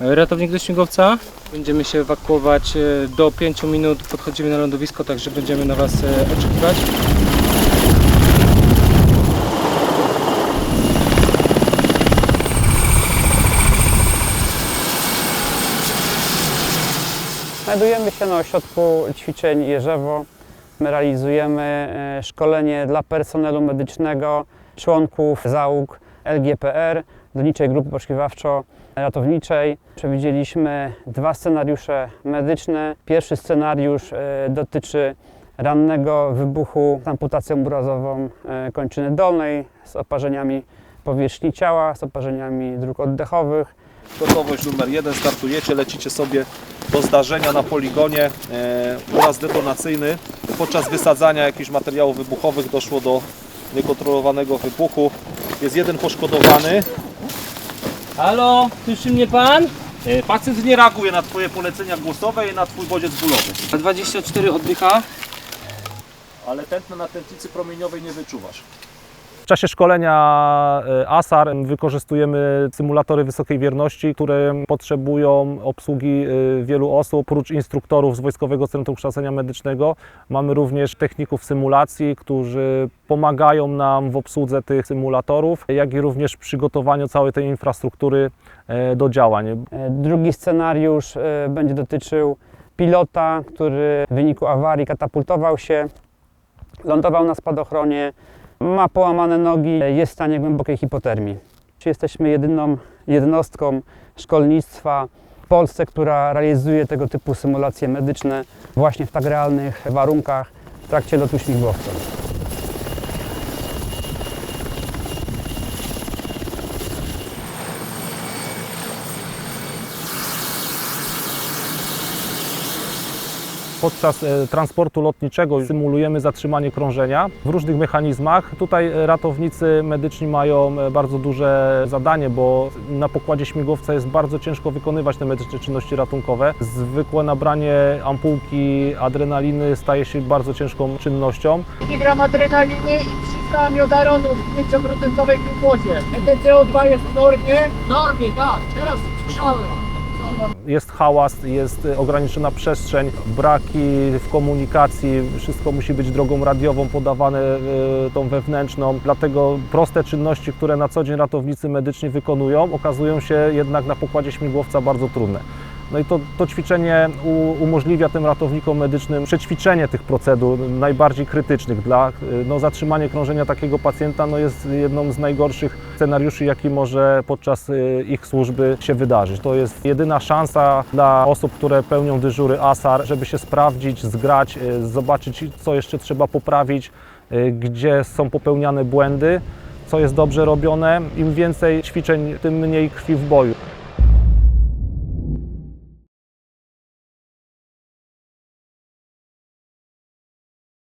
Ratownik do śmigłowca. Będziemy się ewakuować e, do 5 minut. Podchodzimy na lądowisko, także będziemy na Was e, oczekiwać. Znajdujemy się na ośrodku ćwiczeń Jerzewo. My realizujemy e, szkolenie dla personelu medycznego, członków załóg LGPR, Dolniczej Grupy Poszukiwawczo-Ratowniczej. Przewidzieliśmy dwa scenariusze medyczne. Pierwszy scenariusz e, dotyczy rannego wybuchu z amputacją urazową e, kończyny dolnej, z oparzeniami powierzchni ciała, z oparzeniami dróg oddechowych. Gotowość numer jeden, startujecie, lecicie sobie do zdarzenia na poligonie. E, uraz detonacyjny. Podczas wysadzania jakichś materiałów wybuchowych doszło do niekontrolowanego wybuchu. Jest jeden poszkodowany. Halo, słyszy mnie Pan? E, pacjent nie reaguje na Twoje polecenia głosowe i na Twój bodziec bólowy. Na 24 oddycha. Ale tętno na tętnicy promieniowej nie wyczuwasz. W czasie szkolenia e, ASAR wykorzystujemy symulatory wysokiej wierności, które potrzebują obsługi e, wielu osób. Oprócz instruktorów z Wojskowego Centrum Kształcenia Medycznego mamy również techników symulacji, którzy pomagają nam w obsłudze tych symulatorów, jak i również w przygotowaniu całej tej infrastruktury e, do działań. Drugi scenariusz będzie dotyczył pilota, który w wyniku awarii katapultował się, lądował na spadochronie, ma połamane nogi, jest w stanie głębokiej hipotermii. Jesteśmy jedyną jednostką szkolnictwa w Polsce, która realizuje tego typu symulacje medyczne właśnie w tak realnych warunkach w trakcie lotu śmigłowcem. Podczas e, transportu lotniczego symulujemy zatrzymanie krążenia w różnych mechanizmach. Tutaj e, ratownicy medyczni mają e, bardzo duże zadanie, bo na pokładzie śmigłowca jest bardzo ciężko wykonywać te medyczne czynności ratunkowe. Zwykłe nabranie ampułki adrenaliny staje się bardzo ciężką czynnością. gram adrenaliny i 300 miodaronu w 5% glukozie. NTCO2 jest w normie? Normie, tak. Teraz słyszałem. Jest hałas, jest ograniczona przestrzeń, braki w komunikacji, wszystko musi być drogą radiową podawane, e, tą wewnętrzną. Dlatego proste czynności, które na co dzień ratownicy medyczni wykonują, okazują się jednak na pokładzie śmigłowca bardzo trudne. No i to, to ćwiczenie umożliwia tym ratownikom medycznym przećwiczenie tych procedur najbardziej krytycznych. Dla, e, no, zatrzymanie krążenia takiego pacjenta no, jest jedną z najgorszych scenariuszy, jaki może podczas e, ich służby się wydarzyć. To jest jedyna szansa dla osób, które pełnią dyżury ASAR, żeby się sprawdzić, zgrać, e, zobaczyć, co jeszcze trzeba poprawić, gdzie są popełniane błędy, co jest dobrze robione. Im więcej ćwiczeń, tym mniej krwi w boju.